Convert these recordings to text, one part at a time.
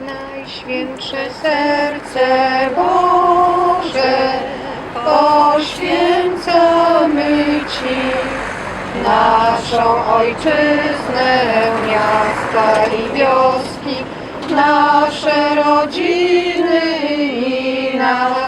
Najświętsze serce Boże, poświęcamy Ci naszą ojczyznę, miasta i wioski, nasze rodziny i nas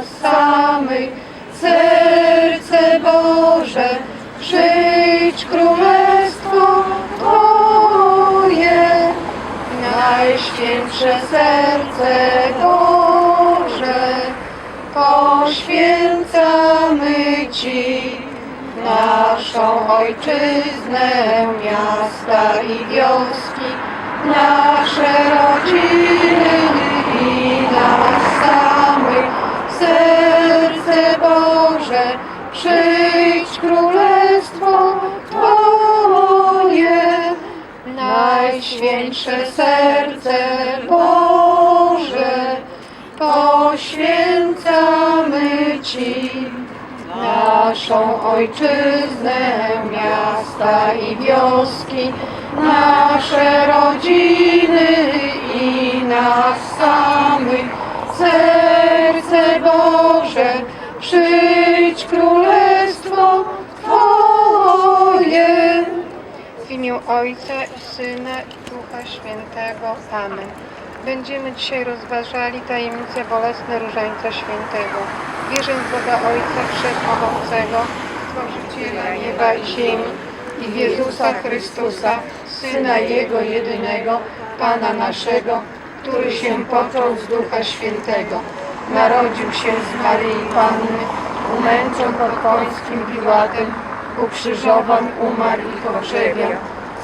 Najświętsze serce Boże, poświęcamy Ci naszą ojczyznę, miasta i wioski, nasze rodziny i nas samych. Serce Boże, Najświętsze serce Boże, poświęcamy Ci naszą ojczyznę, miasta i wioski, nasze rodziny i nas samych. Serce Boże, przyjdź królestwo Twoje. W imię Ojca Syna i Ducha Świętego. Amen. Będziemy dzisiaj rozważali tajemnice bolesne Różańca Świętego. Wierzę w Boga Ojca Wszechmogącego, Stworzyciela nieba i ziemi i w Jezusa Chrystusa, Syna Jego jedynego, Pana naszego, który się począł z Ducha Świętego. Narodził się z Maryi Panny, umęczon pod Pońskim Piłatem, ukrzyżowan, umarł i pogrzebiał,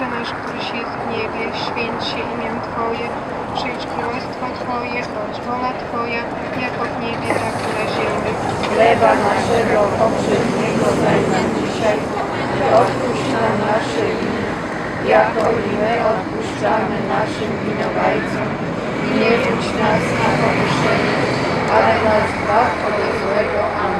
Ojcze nasz, któryś jest w niebie, święć się imię Twoje, przyjdź królestwo Twoje, bądź wola Twoja, jako w niebie, tak i na ziemi. Chleba naszego poprzedniego daj nam dzisiaj odpuść nam nasze winy, jako i my odpuszczamy naszym winowajcom. I nie wódź nas na pokuszenie, ale nas zbaw ode złego. Amen.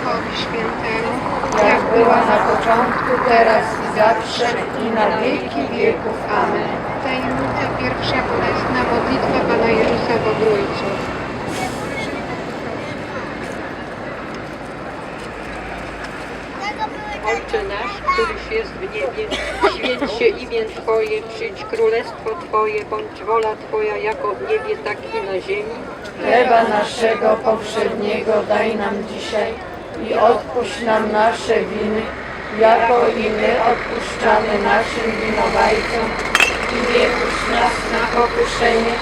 Duchowi Świętemu, Jak była na początku, teraz i zawsze, i na wieki wieków. Amen. Tajemnica pierwsza bolesna modlitwa Pana Jezusa w Ojcze nasz, któryś jest w niebie, święć się imię Twoje, przyjdź królestwo Twoje, bądź wola Twoja jako w niebie, tak i na ziemi. Chleba naszego powszedniego daj nam dzisiaj i odpuść nam nasze winy, jako i my odpuszczamy naszym winowajcom. I nie puść nas na pokuszenie,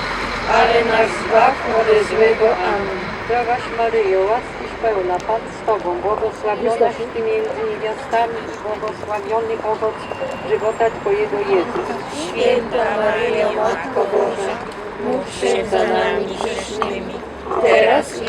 ale nas zbaw od złego. Amen. Zdrowaś Maryjo, łaskiś pełna, Pan z Tobą, błogosławionaś Ty między niewiastami i błogosławiony owoc żywota Twojego Jezus. Święta Maryjo, Matko Boża, módl się za nami grzesznymi, teraz i w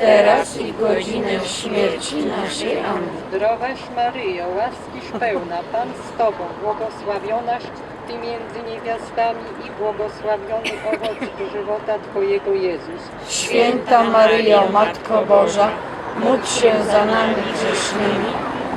teraz i w godzinę śmierci naszej. Amen. Zdrowaś Maryjo, łaskiś pełna, Pan z Tobą, błogosławionaś Ty między niewiastami i błogosławiony owoc żywota Twojego Jezus. Święta Maryjo, Matko Boża, módl się za nami grzesznymi,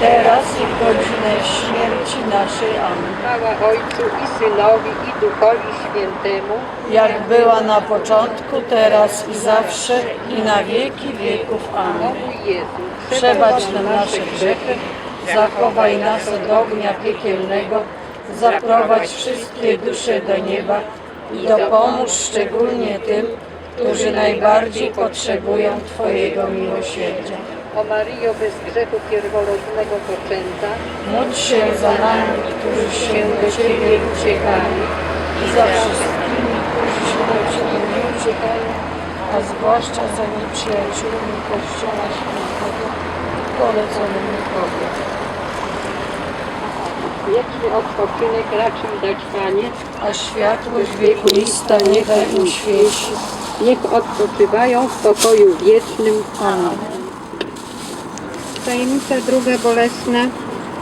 teraz i w godzinę śmierci naszej. Amen. Chwała Ojcu i Synowi i Duchowi Świętemu, Jak była na początku, teraz i zawsze, i na wieki wieków. Amen. mój Jezu, Przebacz nam nasze grzechy, zachowaj nas od ognia piekielnego, zaprowadź wszystkie dusze do nieba i dopomóż szczególnie tym, którzy najbardziej potrzebują Twojego miłosierdzia. O Maryjo bez grzechu pierworodnego poczęta, Módl się za nami, którzy się do Ciebie uciekali i za wszystkimi, którzy się do Ciebie nie uciekają, a zwłaszcza za nieprzyjaciółmi Kościoła Świętego i poleconymi Tobie. wieczny odpoczynek racz im dać Panie, a światłość wiekuista niechaj im świeci. niech odpoczywają w pokoju wiecznym. Amen. Tajemnica druga bolesna,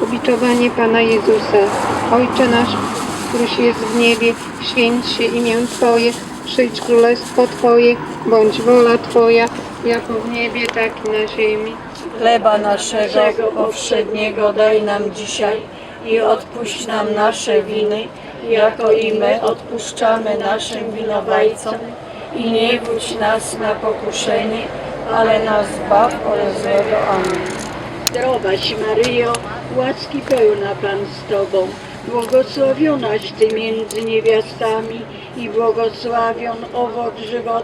ubiczowanie Pana Jezusa. Ojcze nasz, któryś jest w niebie, święć się imię Twoje, przyjdź królestwo Twoje, bądź wola Twoja, jako w niebie, tak i na ziemi. Chleba naszego powszedniego daj nam dzisiaj i odpuść nam nasze winy, jako i my odpuszczamy naszym winowajcom. I nie wódź nas na pokuszenie, ale nas zbaw od złego. Amen. Zdrowaś Maryjo, łaski pełna Pan z Tobą, błogosławionaś Ty między niewiastami i błogosławion owoc żywota